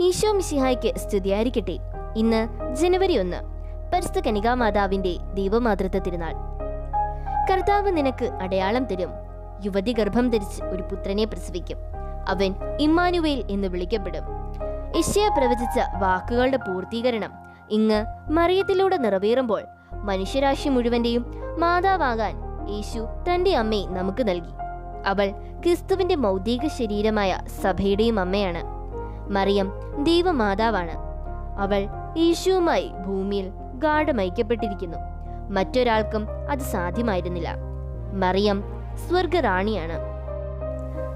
ഈശോ മിശിഹായ്ക്ക് സ്തുതിയായിരിക്കട്ടെ. ഇന്ന് ജനുവരി ഒന്ന് പരിസ്ഥ കനികാമാതാവിന്റെ ദൈവമാതൃത്വ തിരുനാൾ. കർത്താവ് നിനക്ക് അടയാളം തരും. യുവതി ഗർഭം ധരിച്ച് ഒരു പുത്രനെ പ്രസവിക്കും. അവൻ ഇമ്മാനുവേൽ എന്ന് വിളിക്കപ്പെടും. ഇഷ്യ പ്രവചിച്ച വാക്കുകളുടെ പൂർത്തീകരണം ഇങ്ങ് മറിയത്തിലൂടെ നിറവേറുമ്പോൾ മനുഷ്യരാശി മുഴുവന്റെയും മാതാവാകാൻ യേശു തന്റെ അമ്മയെ നമുക്ക് നൽകി. അവൾ ക്രിസ്തുവിന്റെ മൗതിക ശരീരമായ സഭയുടെയും അമ്മയാണ്. മറിയം ദൈവമാതാവാണ്. അവൾ യേശുവുമായി ഭൂമിയിൽ ഗാഠമയക്കപ്പെട്ടിരിക്കുന്നു മറ്റൊരാൾക്കും അത് സാധ്യമായിരുന്നില്ല. മറിയം സ്വർഗറാണിയാണ്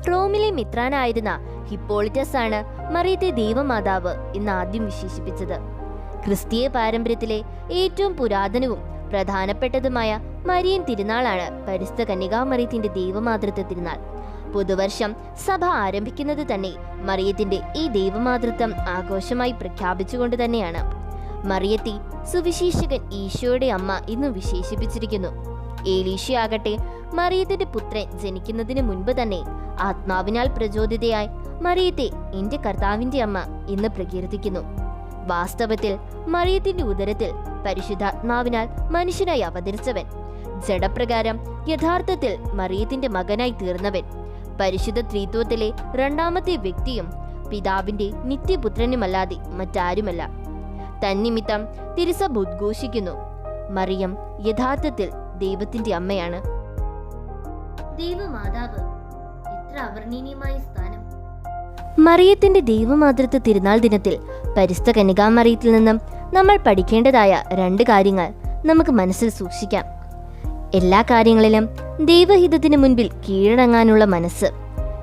റോമിലെ മിത്രാനായിരുന്ന ഹിപ്പോളിറ്റസ് ആണ് മറിയത്തെ ദൈവമാതാവ് എന്ന് ആദ്യം വിശേഷിപ്പിച്ചത്. ക്രിസ്തീയ പാരമ്പര്യത്തിലെ ഏറ്റവും പുരാതനവും പ്രധാനപ്പെട്ടതുമായ മരിയൻ തിരുനാളാണ് പരിസ്ഥ കന്യകാമറിയത്തിന്റെ ദൈവമാതൃത്വ തിരുനാൾ പുതുവർഷം സഭ ആരംഭിക്കുന്നത് തന്നെ മറിയത്തിന്റെ ഈ ദൈവമാതൃത്വം ആഘോഷമായി പ്രഖ്യാപിച്ചുകൊണ്ട് തന്നെയാണ്. മറിയത്തി സുവിശേഷകൻ ഈശോയുടെ അമ്മ ഇന്ന് വിശേഷിപ്പിച്ചിരിക്കുന്നു. ഏലീശയാകട്ടെ മറിയത്തിന്റെ പുത്രൻ ജനിക്കുന്നതിന് മുൻപ് തന്നെ ആത്മാവിനാൽ പ്രചോദിതയായി മറിയത്തെ എന്റെ കർത്താവിന്റെ അമ്മ ഇന്ന് പ്രകീർത്തിക്കുന്നു. വാസ്തവത്തിൽ മറിയത്തിന്റെ ഉദരത്തിൽ പരിശുദ്ധാത്മാവിനാൽ മനുഷ്യനായി അവതരിച്ചവൻ. ജഡപ്രകാരം യഥാർത്ഥത്തിൽ മറിയത്തിന്റെ മകനായി തീർന്നവൻ. പരിശുദ്ധ ത്രിത്വത്തിലെ രണ്ടാമത്തെ വ്യക്തിയും പിതാവിന്റെ നിത്യപുത്രനുമല്ലാതെ മറ്റാരുമല്ല. തന്നിമിത്തം തിരുസഭ ഉദ്ഘോഷിക്കുന്നു. മറിയം യഥാർത്ഥത്തിൽ ദൈവത്തിന്റെ അമ്മയാണ്. ദൈവമാതാവ് എത്ര സ്ഥാനം. മറിയത്തിന്റെ ദൈവമാതൃത്വ തിരുനാൾ ദിനത്തിൽ പരിസ്ഥ കനികാമറിയത്തിൽ നിന്നും നമ്മൾ പഠിക്കേണ്ടതായ രണ്ട് കാര്യങ്ങൾ നമുക്ക് മനസ്സിൽ സൂക്ഷിക്കാം. എല്ലാ കാര്യങ്ങളിലും ദൈവഹിതത്തിന് മുൻപിൽ കീഴടങ്ങാനുള്ള മനസ്സ്.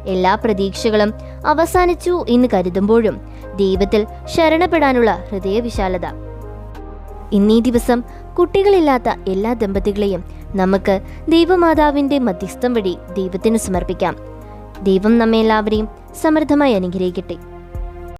എല്ലാ പ്രതീക്ഷകളും അവസാനിച്ചു എന്ന് കരുതുമ്പോഴും ദൈവത്തിൽ ശരണപ്പെടാനുള്ള ഹൃദയവിശാലത. ഇന്നീ ദിവസം കുട്ടികളില്ലാത്ത എല്ലാ ദമ്പതികളെയും നമുക്ക് ദൈവമാതാവിന്റെ മധ്യസ്ഥം വഴി ദൈവത്തിന് സമർപ്പിക്കാം. ദൈവം നമ്മെല്ലാവരെയും സമൃദ്ധമായി അനുഗ്രഹിക്കട്ടെ.